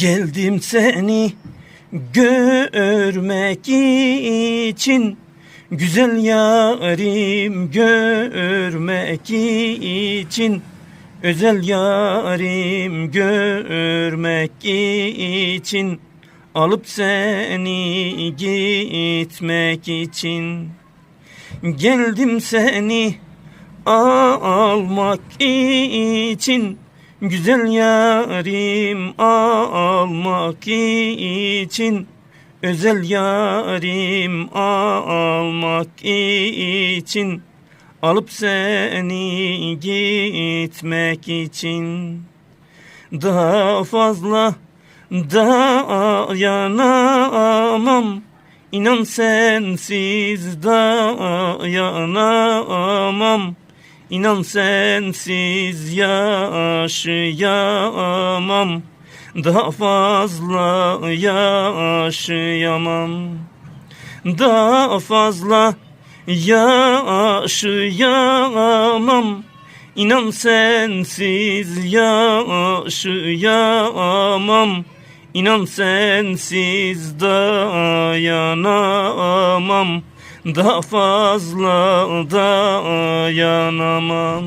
Geldim seni görmek için Güzel yarim görmek için Özel yarim görmek için Alıp seni gitmek için. Geldim seni almak için Güzel yarim almak için Özel yarim almak için Alıp seni gitmek için. Daha fazla dayanamam İnan sensiz dayanamam İnan sensiz yaşayamam. Daha fazla yaşayamam. Daha fazla yaşayamam. İnan sensiz yaşayamam. İnan sensiz dayanamam Daha fazla dayanamam